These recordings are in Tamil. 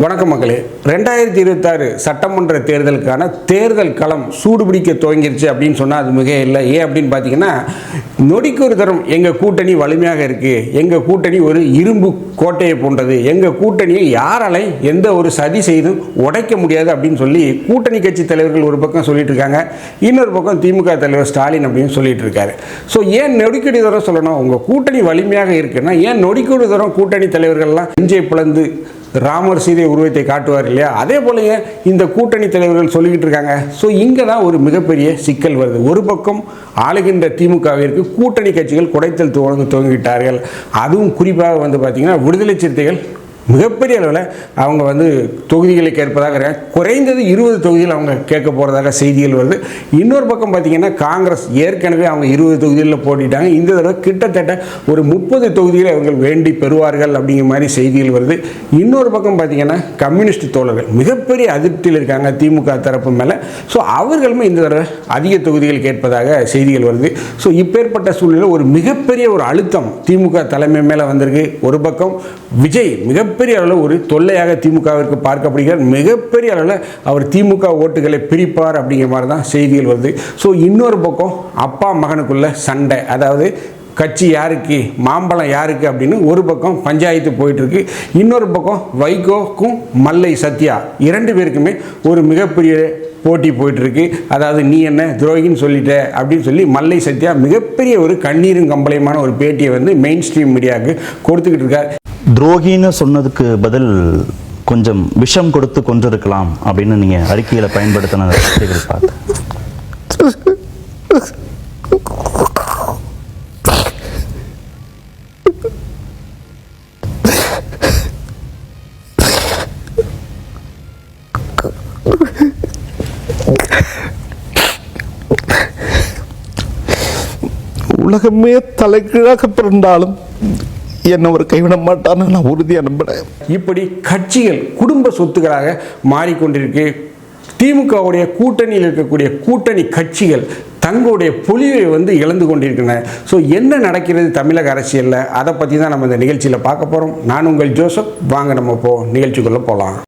வணக்கம் மக்களே. ரெண்டாயிரத்தி இருபத்தாறு சட்டமன்ற தேர்தலுக்கான தேர்தல் களம் சூடுபிடிக்க துவங்கிருச்சு அப்படின்னு சொன்னால் அது மிக இல்லை. ஏன் அப்படின்னு பார்த்தீங்கன்னா நொடிக்கு ஒரு தரம் எங்கள் கூட்டணி வலிமையாக இருக்குது எங்கள் கூட்டணி ஒரு இரும்பு கோட்டையை போன்றது. எங்கள் கூட்டணியை யாராலையும் எந்த ஒரு சதி செய்தும் உடைக்க முடியாது அப்படின்னு சொல்லி கூட்டணி கட்சி தலைவர்கள் ஒரு பக்கம் சொல்லிட்டு இருக்காங்க. இன்னொரு பக்கம் திமுக தலைவர் ஸ்டாலின் அப்படின்னு சொல்லிட்டு இருக்காரு. ஸோ ஏன் நொடிக்கடி தரம் சொல்லணும்? உங்கள் கூட்டணி வலிமையாக இருக்குன்னா ஏன் நொடிக்கொரு தரம் கூட்டணி தலைவர்கள்லாம் இஞ்சை பிளந்து ராமர் சீதை உருவத்தை காட்டுவார் இல்லையா? அதே போலயே இந்த கூட்டணி தலைவர்கள் சொல்லிக்கிட்டு இருக்காங்க. ஸோ இங்கே தான் ஒரு மிகப்பெரிய சிக்கல் வருது. ஒரு பக்கம் ஆளுகின்ற திமுகவிற்கு கூட்டணி கட்சிகள் குடைத்தல் துவங்க துவங்கிவிட்டார்கள். அதுவும் குறிப்பாக வந்து பார்த்திங்கன்னா விடுதலை சிறுத்தைகள் மிகப்பெரிய அளவில் அவங்க வந்து தொகுதிகளை கேட்பதாக குறைந்தது இருபது தொகுதிகள் அவங்க கேட்க போகிறதாக செய்திகள் வருது. இன்னொரு பக்கம் பார்த்தீங்கன்னா காங்கிரஸ் ஏற்கனவே அவங்க இருபது தொகுதிகளில் போட்டிட்டாங்க. இந்த தடவை கிட்டத்தட்ட ஒரு முப்பது தொகுதிகளை அவர்கள் வேண்டி பெறுவார்கள் அப்படிங்கிற மாதிரி செய்திகள் வருது. இன்னொரு பக்கம் பார்த்திங்கன்னா கம்யூனிஸ்ட் தோழர்கள் மிகப்பெரிய அதிருப்தியில் இருக்காங்க திமுக தரப்பு மேலே. ஸோ அவர்களுமே இந்த தடவை அதிக தொகுதிகள் கேட்பதாக செய்திகள் வருது. ஸோ இப்பேற்பட்ட சூழ்நிலை ஒரு மிகப்பெரிய ஒரு அழுத்தம் திமுக தலைமை மேலே வந்திருக்கு. ஒரு பக்கம் விஜய் மிக மிகப்பெரிய அளவில் ஒரு தொல்லையாக திமுகவிற்கு பார்க்கப்படுகிறார். மிகப்பெரிய அளவில் அவர் திமுக ஓட்டுகளை பிரிப்பார் அப்படிங்கிற மாதிரி தான் செய்திகள் வருது. ஸோ இன்னொரு பக்கம் அப்பா மகனுக்குள்ள சண்டை. அதாவது கட்சி யாருக்கு மாம்பழம் யாருக்கு அப்படின்னு ஒரு பக்கம் பஞ்சாயத்து போயிட்டுருக்கு. இன்னொரு பக்கம் வைகோக்கும் மல்லை சத்யா இரண்டு பேருக்குமே ஒரு மிகப்பெரிய போட்டி போயிட்டுருக்கு. அதாவது நீ என்ன துரோகின்னு சொல்லிட்ட அப்படின்னு சொல்லி மல்லை சத்யா மிகப்பெரிய ஒரு கண்ணீரும் கம்பளையுமான ஒரு பேட்டியை வந்து மெயின் ஸ்ட்ரீம் மீடியாவுக்கு கொடுத்துக்கிட்டு இருக்கார். துரோகின்னு சொன்னதுக்கு பதில் கொஞ்சம் விஷம் கொடுத்து கொண்டிருக்கலாம் அப்படின்னு நீங்க அறிக்கையில பயன்படுத்தின வார்த்தைகள் பார்த்து. உலகமே தலைகீழாக பிறந்தாலும் என்னை ஒரு கைவிட மாட்டான்னு நான் உறுதியாக நம்புறேன். இப்படி கட்சிகள் குடும்ப சொத்துக்களாக மாறிக்கொண்டிருக்கு. திமுகவுடைய கூட்டணியில் இருக்கக்கூடிய கூட்டணி கட்சிகள் தங்களுடைய பொலிவை வந்து இழந்து கொண்டிருக்கின்றன. ஸோ என்ன நடக்கிறது தமிழக அரசியலில்? அதை பற்றி தான் நம்ம இந்த நிகழ்ச்சியில் பார்க்க போகிறோம் நான் உங்கள் ஜோசப். வாங்க நம்ம போ நிகழ்ச்சிக்குள்ளே போகலாம்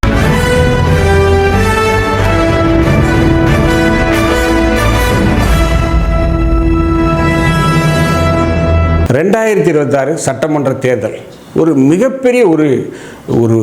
ரெண்டாயிரத்தி இருபத்தாறு சட்டமன்ற தேர்தல். ஒரு மிகப்பெரிய ஒரு ஒரு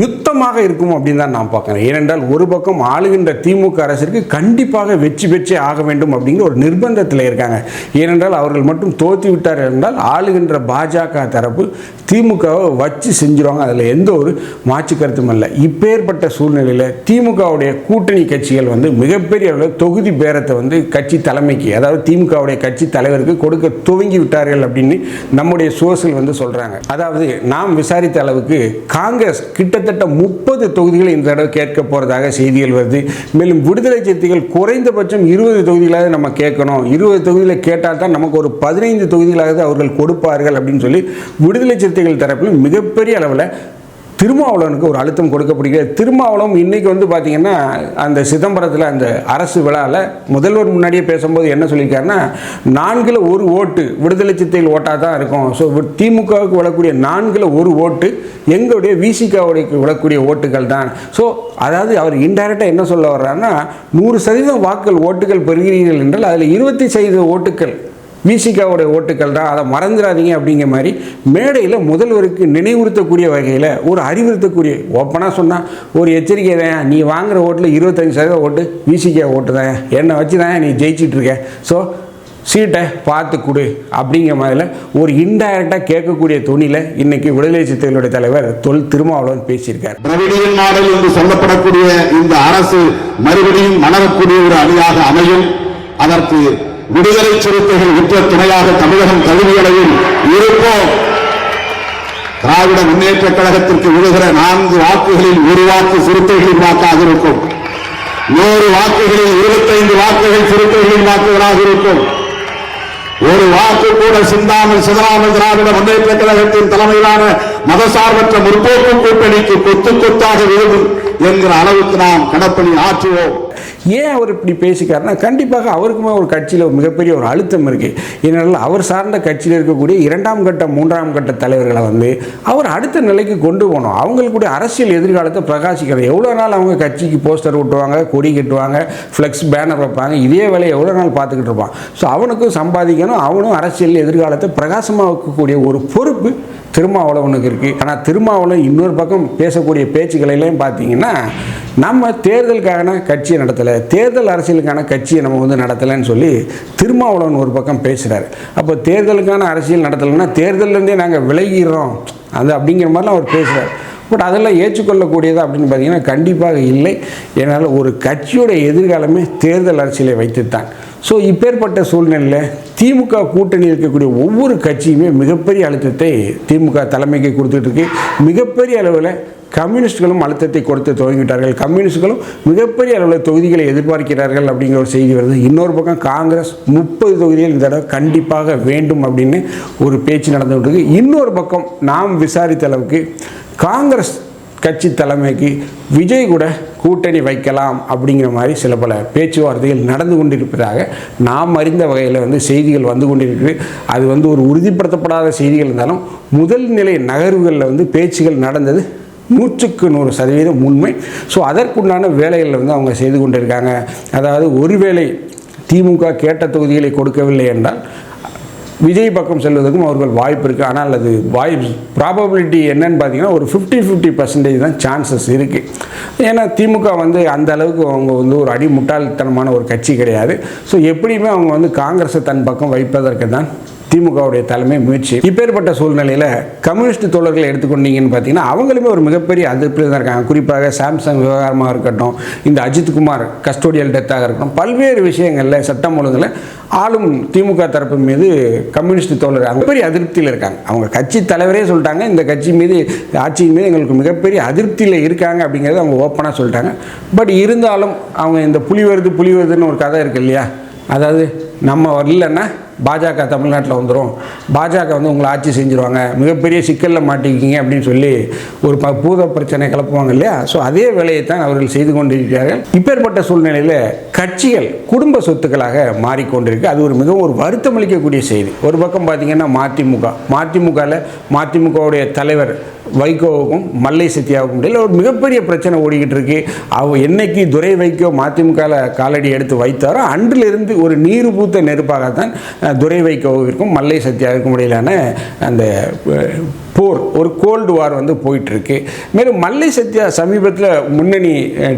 யுத்தமாக இருக்கும் அப்படின்னு தான் நான் பார்க்குறேன். ஏனென்றால் ஒரு பக்கம் ஆளுகின்ற திமுக அரசிற்கு கண்டிப்பாக வெற்றி பெற்றே ஆக வேண்டும் அப்படிங்கிற ஒரு நிர்பந்தத்தில் இருக்காங்க. ஏனென்றால் அவர்கள் மட்டும் தோற்று விட்டார் என்றால் ஆளுகின்ற பாஜக தரப்பு திமுகவை வச்சு செஞ்சுருவாங்க. அதில் எந்த ஒரு மாற்று கருத்தும் இல்லை. இப்பேற்பட்ட சூழ்நிலையில் திமுகவுடைய கூட்டணி கட்சிகள் வந்து மிகப்பெரிய அளவில் தொகுதி பேரத்தை வந்து கட்சி தலைமைக்கு அதாவது திமுகவுடைய கட்சி தலைவருக்கு கொடுக்க துவங்கி விட்டார்கள் அப்படின்னு நம்முடைய சோர்ஸில் வந்து சொல்கிறாங்க அதாவது நாம் விசாரித்த அளவுக்கு காங்கிரஸ் கிட்டத்தட்ட முப்பது தொகுதிகளை இந்த தடவை கேட்க போகிறதாக செய்திகள் வருது. மேலும் விடுதலை சிறுத்தைகள் குறைந்தபட்சம் இருபது தொகுதிகளாவது நம்ம கேட்கணும். இருபது தொகுதியில் கேட்டால் தான் நமக்கு ஒரு பதினைந்து தொகுதிகளாவது அவர்கள் கொடுப்பார்கள் அப்படின்னு சொல்லி விடுதலை சிறுத்தைகள் தரப்பில் மிகப்பெரிய அளவில் திருமாவளவனுக்கு ஒரு அழுத்தம் கொடுக்கப்படுகிறது. திருமாவளவன் இன்னைக்கு வந்து பார்த்தீங்கன்னா அந்த சிதம்பரத்தில் அந்த அரசு விழாவில் முதல்வர் முன்னாடியே பேசும்போது என்ன சொல்லியிருக்காருன்னா நான்கில் ஒரு ஓட்டு விடுதலை சித்தையில் ஓட்டாக தான் இருக்கும். ஸோ திமுகவுக்கு விழக்கூடிய நான்கில் ஒரு ஓட்டு எங்களுடைய விசிகாவுடைய விழக்கூடிய ஓட்டுகள் தான். ஸோ அதாவது அவர் இன்டைரக்டாக என்ன சொல்ல வர்றாருன்னா நூறு சதவீதம் வாக்கள் ஓட்டுகள் பெறுகிறீர்கள் என்றால் அதில் இருபத்தி சதவீத ஓட்டுகள் விசிகாவுடைய ஓட்டுக்கள் தான். அதை மறந்துடாதீங்க அப்படிங்கிற மாதிரி மேடையில் முதல்வருக்கு நினைவுறுத்தக்கூடிய வகையில் ஒரு அறிவுறுத்தக்கூடிய ஓப்பனாக சொன்னால் ஒரு எச்சரிக்கை தான். நீ வாங்குற ஓட்டில் இருபத்தஞ்சு சதவீதம் ஓட்டு விசிகா ஓட்டு தான். என்னை வச்சு தான் நீ ஜெயிச்சிட்ருக்க ஸோ சீட்டை பார்த்து கொடு அப்படிங்கிற மாதிரில ஒரு இன்டைரக்டாக கேட்கக்கூடிய துணியில் இன்னைக்கு விடுதலை சிறுத்தைகளுடைய தலைவர் தொல் திருமாவளவன் பேசியிருக்கார். திராவிடியன் மாடல் என்று சொல்லப்படக்கூடிய இந்த அரசு மறுபடியும் மலரக்கூடிய ஒரு அணியாக அமையும். அதற்கு விடுதலை சிறுத்தைகள் உற்ற துணையாக தமிழகம் தகுதியடையும் இருப்போம். திராவிட முன்னேற்ற கழகத்திற்கு விழுகிற நான்கு வாக்குகளில் ஒரு வாக்கு சிறுத்தைகளின் வாக்காக இருக்கும். நூறு வாக்குகளில் இருபத்தைந்து வாக்குகள் சிறுத்தைகளின் வாக்குகளாக இருக்கும். ஒரு வாக்கு கூட சிந்தாமல் சிதறாமல் திராவிட முன்னேற்ற கழகத்தின் தலைமையிலான மதசார்பற்ற முற்போக்கு கூட்டணிக்கு கொத்து கொத்தாக விழுகும் என்கிற அளவுக்கு நாம் கடப்பணி ஆற்றுவோம். ஏன் அவர் இப்படி பேசிக்காருன்னா கண்டிப்பாக அவருக்குமே ஒரு கட்சியில் ஒரு மிகப்பெரிய ஒரு அழுத்தம் இருக்குது இதனால் அவர் சார்ந்த கட்சியில் இருக்கக்கூடிய இரண்டாம் கட்ட மூன்றாம் கட்ட தலைவர்களை வந்து அவர் அடுத்த நிலைக்கு கொண்டு போகணும். அவங்களுக்குடைய அரசியல் எதிர்காலத்தை பிரகாசிக்கிறது எவ்வளோ நாள் அவங்க கட்சிக்கு போஸ்டர் ஒட்டுவாங்க கொடி கட்டுவாங்க ஃப்ளெக்ஸ் பேனர் வைப்பாங்க இதே வேலையை எவ்வளோ நாள் பார்த்துக்கிட்டு இருப்பான். ஸோ அவனுக்கும் சம்பாதிக்கணும் அவனும் அரசியல் எதிர்காலத்தை பிரகாசமாக வைக்கக்கூடிய ஒரு பொறுப்பு திருமாவளவனுக்கு இருக்குது ஆனால் திருமாவளவன் இன்னொரு பக்கம் பேசக்கூடிய பேச்சுக்களிலையும் பார்த்தீங்கன்னா நம்ம தேர்தலுக்கான கட்சியை நடத்தலை தேர்தல் அரசியலுக்கான கட்சியை நம்ம வந்து நடத்தலைன்னு சொல்லி திருமாவளவன் ஒரு பக்கம் பேசுகிறார் அப்போ தேர்தலுக்கான அரசியல் நடத்தலைன்னா தேர்தலேருந்தே நாங்கள் விலகிறோம் அது அப்படிங்கிற மாதிரிலாம் அவர் பேசுகிறார் பட் அதெல்லாம் ஏற்றுக்கொள்ளக்கூடியது அப்படின்னு பார்த்தீங்கன்னா கண்டிப்பாக இல்லை. ஏன்னால் ஒரு கட்சியோட எதிர்காலமே தேர்தல் அரசியலை வைத்துத்தான். ஸோ இப்பேற்பட்ட சூழ்நிலையில் திமுக கூட்டணி இருக்கக்கூடிய ஒவ்வொரு கட்சியுமே மிகப்பெரிய அழுத்தத்தை திமுக தலைமைக்கு கொடுத்துட்டு இருக்கு மிகப்பெரிய அளவில் கம்யூனிஸ்ட்களும் அழுத்தத்தை கொடுத்து துவங்கிவிட்டார்கள். கம்யூனிஸ்ட்களும் மிகப்பெரிய அளவில் தொகுதிகளை எதிர்பார்க்கிறார்கள் அப்படிங்கிற ஒரு செய்தி வருது. இன்னொரு பக்கம் காங்கிரஸ் முப்பது தொகுதிகள் இந்த தடவை கண்டிப்பாக வேண்டும் அப்படின்னு ஒரு பேச்சு நடந்துகிட்டு இருக்கு இன்னொரு பக்கம் நாம் விசாரித்த அளவுக்கு காங்கிரஸ் கட்சி தலைமைக்கு விஜய் கூட கூட்டணி வைக்கலாம் அப்படிங்கிற மாதிரி சில பல பேச்சுவார்த்தைகள் நடந்து கொண்டிருப்பதாக நாம் அறிந்த வகையில் வந்து செய்திகள் வந்து கொண்டிருக்கு அது வந்து ஒரு உறுதிப்படுத்தப்படாத செய்திகள் இருந்தாலும் முதல் நிலை நகர்வுகளில் வந்து பேச்சுகள் நடந்தது நூற்றுக்கு நூறு சதவீதம் உண்மை. ஸோ அதற்குண்டான வேலைகளை வந்து அவங்க செய்து கொண்டிருக்காங்க. அதாவது ஒருவேளை திமுக கேட்ட தொகுதிகளை கொடுக்கவில்லை என்றால் விஜய் பக்கம் செல்வதற்கும் அவர்கள் வாய்ப்பு இருக்குது ஆனால் அது வாய்ப்பு ப்ராபபிலிட்டி என்னன்னு பார்த்தீங்கன்னா ஒரு ஃபிஃப்டி ஃபிஃப்டி பர்சன்டேஜ் தான் சான்சஸ் இருக்குது ஏன்னா திமுக வந்து அந்த அளவுக்கு அவங்க வந்து ஒரு அடி முட்டாள்தனமான ஒரு கட்சி கிடையாது. ஸோ எப்படியுமே அவங்க வந்து காங்கிரஸை தன் பக்கம் வைப்பதற்கு தான் திமுகவுடைய தலைமை முயற்சி. இப்பேற்பட்ட சூழ்நிலையில் கம்யூனிஸ்ட் தோழர்களை எடுத்துக்கொண்டீங்கன்னு பார்த்தீங்கன்னா அவங்களுமே ஒரு மிகப்பெரிய அதிருப்தியில் தான் இருக்காங்க. குறிப்பாக சாம்சங் விவகாரமாக இருக்கட்டும் இந்த அஜித்குமார் கஸ்டோடியல் டெத்தாக இருக்கட்டும் பல்வேறு விஷயங்களில் சட்டம் ஒழுங்கில் ஆளும் திமுக தரப்பு மீது கம்யூனிஸ்ட் தோழர் அவங்க பெரிய அதிருப்தியில் இருக்காங்க. அவங்க கட்சி தலைவரே சொல்லிட்டாங்க. இந்த கட்சி மீது ஆட்சியின் மீது எங்களுக்கு மிகப்பெரிய அதிருப்தியில் இருக்காங்க அப்படிங்கிறத அவங்க ஓப்பனாக சொல்லிட்டாங்க. பட் இருந்தாலும் அவங்க இந்த புலி வருது புலி வருதுன்னு ஒரு கதை இருக்கு இல்லையா? அதாவது நம்ம வரலன்னா பாஜக தமிழ்நாட்டில் வந்துடும் பாஜக வந்து உங்களை ஆட்சி செஞ்சுருவாங்க. மிகப்பெரிய சிக்கலில் மாட்டிக்கிங்க அப்படின்னு சொல்லி ஒரு ப பூத பிரச்சனை கிளப்புவாங்க இல்லையா? ஸோ அதே வேலையை தான் அவர்கள் செய்து கொண்டிருக்கிறார்கள். இப்பேற்பட்ட சூழ்நிலையில் கட்சிகள் குடும்ப சொத்துக்களாக மாறிக்கொண்டிருக்கு. அது ஒரு மிகவும் ஒரு வருத்தம் அளிக்கக்கூடிய செய்தி. ஒரு பக்கம் பார்த்தீங்கன்னா மதிமுக. மதிமுகவில் மதிமுகவுடைய தலைவர் வைகோவுக்கும் மல்லை சத்யாவுக்கும் இடையில் ஒரு மிகப்பெரிய பிரச்சனை ஓடிக்கிட்டு இருக்கு. அவ என்னைக்கு துரை வைகோ மதிமுக காலடி எடுத்து வைத்தாரோ அன்றிலிருந்து ஒரு நீர் பூத்த நெருப்பாகத்தான் துரை வைகோவிற்கும் மல்லை சத்யாவிற்கும் இடையிலான அந்த போர் ஒரு கோல்டு வார் வந்து போயிட்டு இருக்கு மேலும் மல்லை சத்யா சமீபத்தில் முன்னணி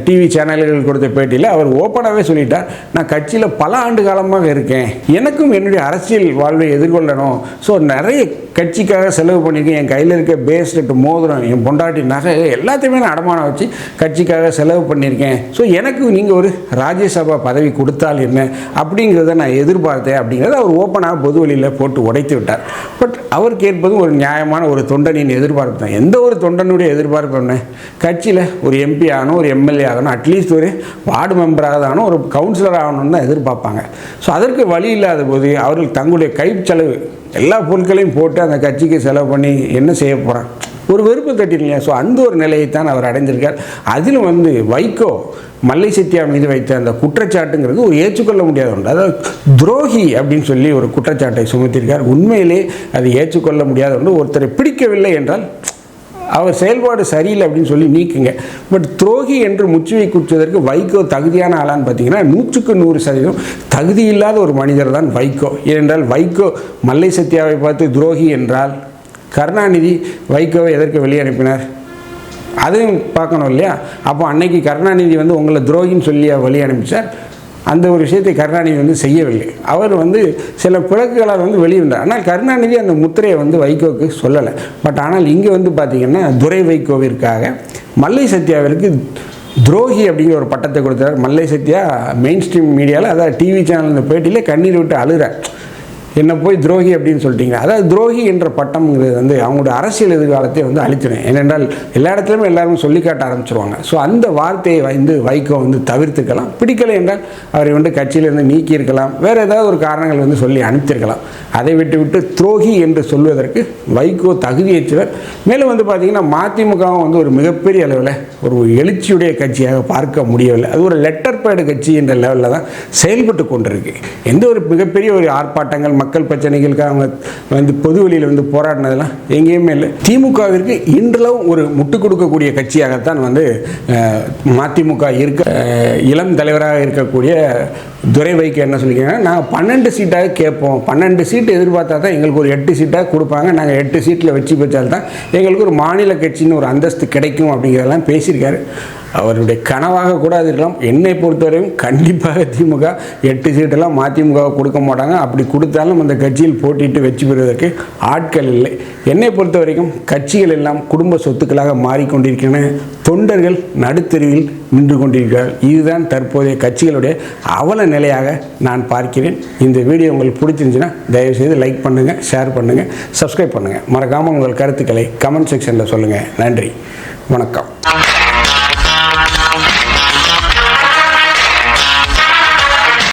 டிவி சேனல்கள் கொடுத்த பேட்டியில் அவர் ஓப்பனாகவே சொல்லிட்டார் நான் கட்சியில் பல ஆண்டு காலமாக இருக்கேன். எனக்கும் என்னுடைய அரசியல் வாழ்வை எதிர்கொள்ளணும். ஸோ நிறைய கட்சிக்காக செலவு பண்ணியிருக்கேன். என் கையில் இருக்க பேஸ்லெட் மோதிரம் என் பொண்டாட்டி நகை எல்லாத்தையுமே நான் அடமானம் வச்சு கட்சிக்காக செலவு பண்ணியிருக்கேன். ஸோ எனக்கு நீங்கள் ஒரு ராஜ்யசபா பதவி கொடுத்தால் என்ன? அப்படிங்கிறத நான் எதிர்பார்த்தேன். அப்படிங்கிறத அவர் ஓப்பனாக பொது வழியில் போட்டு உடைத்து விட்டார். பட் அவர் கேட்பதும் ஒரு நியாயமான ஒரு தொண்டனின் எதிர்பார்ப்பு தான். எந்த ஒரு தொண்டனுடைய எதிர்பார்ப்பு என்ன? கட்சியில் ஒரு எம்பி ஆகணும் ஒரு எம்எல்ஏ ஆகணும் அட்லீஸ்ட் ஒரு வார்டு மெம்பராக ஆகணும் ஒரு கவுன்சிலர் ஆகணும்னு தான் எதிர்பார்ப்பாங்க. ஸோ அதற்கு வழி இல்லாத போது அவர்கள் தங்களுடைய கை செலவு எல்லா பொருட்களையும் போட்டு அந்த கட்சிக்கு செலவு பண்ணி என்ன செய்ய போகிறான் ஒரு வெறுப்பு தட்டிருக்கீங்க. ஸோ அந்த ஒரு நிலையைத்தான் அவர் அடைஞ்சிருக்கார் அதில் வந்து வைகோ மல்லை சத்யா மீது வைத்த அந்த குற்றச்சாட்டுங்கிறது ஒரு ஏற்றுக்கொள்ள முடியாத ஒன்று. அதாவது துரோகி அப்படின்னு சொல்லி ஒரு குற்றச்சாட்டை சுமத்தியிருக்கார் உண்மையிலே அது ஏற்றுக்கொள்ள முடியாத ஒன்று. ஒருத்தரை பிடிக்கவில்லை என்றால் அவர் செயல்பாடு சரியில்லை அப்படின்னு சொல்லி நீக்குங்க. பட் துரோகி என்று முற்றுகை குற்றுவதற்கு வைகோ தகுதியான ஆளான்னு பார்த்தீங்கன்னா நூற்றுக்கு நூறு சதவீதம் தகுதி இல்லாத ஒரு மனிதர் தான் வைகோ. ஏனென்றால் வைகோ மல்லை சத்யாவை பார்த்து துரோகி என்றால் கருணாநிதி வைகோவை எதற்கு வெளியே அனுப்பினார்? அதையும் பார்க்கணும் இல்லையா? அப்போ அன்னைக்கு கருணாநிதி வந்து உங்களை துரோகின்னு சொல்லி வழி அனுப்பிச்சார். அந்த ஒரு விஷயத்தை கருணாநிதி வந்து செய்யவில்லை. அவர் வந்து சில பிழக்குகளால் வந்து வெளியிருந்தார் ஆனால் கருணாநிதி அந்த முத்திரையை வந்து வைகோவுக்கு சொல்லலை. பட் ஆனால் இங்கே வந்து பார்த்திங்கன்னா துரை வைகோவிற்காக மல்லை சத்யாவிற்கு துரோகி அப்படிங்கிற ஒரு பட்டத்தை கொடுத்தார். மல்லை சத்யா மெயின் ஸ்ட்ரீம் மீடியாவில் அதாவது டிவி சேனல் இந்த பேட்டியில் கண்ணீர் விட்டு அழுகிறார். என்னை போய் துரோகி அப்படின்னு சொல்லிட்டீங்க. அதாவது துரோகி என்ற பட்டம்ங்கிறது வந்து அவங்களோட அரசியல் எதிர்காலத்தை வந்து அழிச்சிடும் ஏனென்றால் எல்லா இடத்துலையுமே எல்லாரும் சொல்லி காட்ட ஆரம்பிச்சிருவாங்க. ஸோ அந்த வார்த்தையை வந்து வைகோ வந்து தவிர்த்துக்கலாம். பிடிக்கலை என்றால் அவரை வந்து கட்சியிலேருந்து நீக்கியிருக்கலாம். வேறு ஏதாவது ஒரு காரணங்கள் வந்து சொல்லி அனுப்பிச்சிருக்கலாம் அதை விட்டு விட்டு துரோகி என்று சொல்வதற்கு வைகோ தகுதியற்றவர் மேலும் வந்து பார்த்தீங்கன்னா மதிமுகவும் வந்து ஒரு மிகப்பெரிய அளவில் ஒரு எழுச்சியுடைய கட்சியாக பார்க்க முடியவில்லை. அது ஒரு லெட்டர் பேடு கட்சி என்ற லெவலில் தான் செயல்பட்டு கொண்டிருக்கு. எந்த ஒரு மிகப்பெரிய ஒரு ஆர்ப்பாட்டங்கள் மக்கள் பிரச்சனைகளுக்காக அவங்க வந்து பொது வெளியில் வந்து போராடினதெல்லாம் எங்கேயுமே இல்லை. திமுகவிற்கு இன்றளவும் ஒரு முட்டுக் கொடுக்கக்கூடிய கட்சியாகத்தான் வந்து மதிமுக இருக்க இளம் தலைவராக இருக்கக்கூடிய துரை வைக்க என்ன சொல்லிக்கிறாங்க நாங்கள் பன்னெண்டு சீட்டாக கேட்போம். பன்னெண்டு சீட்டு எதிர்பார்த்தா தான் எங்களுக்கு ஒரு எட்டு சீட்டாக கொடுப்பாங்க. நாங்கள் எட்டு சீட்டில் வெற்றி பெற்றால் எங்களுக்கு ஒரு மாநில கட்சின்னு ஒரு அந்தஸ்து கிடைக்கும் அப்படிங்கிறதெல்லாம் பேசியிருக்காரு. அவருடைய கனவாக கூட அது இருக்கலாம். என்னை பொறுத்தவரையும் கண்டிப்பாக திமுக எட்டு சீட்டெல்லாம் மதிமுக கொடுக்க மாட்டாங்க. அப்படி கொடுத்தாலும் அந்த கட்சியில் போட்டிட்டு வெற்றி பெறுவதற்கு ஆட்கள் இல்லை. என்னை பொறுத்த வரைக்கும் கட்சிகள் எல்லாம் குடும்ப சொத்துக்களாக மாறிக்கொண்டிருக்கின்றன. தொண்டர்கள் நடுத்தருவில் நின்று கொண்டிருக்கிறார்கள். இதுதான் தற்போதைய கட்சிகளுடைய அவல நிலையாக நான் பார்க்கிறேன். இந்த வீடியோ உங்களுக்கு பிடிச்சிருந்துச்சுன்னா தயவுசெய்து லைக் பண்ணுங்கள் ஷேர் பண்ணுங்கள் சப்ஸ்கிரைப் பண்ணுங்கள் மறக்காமல் உங்கள் கருத்துக்களை கமெண்ட் செக்ஷனில் சொல்லுங்கள் நன்றி. வணக்கம்.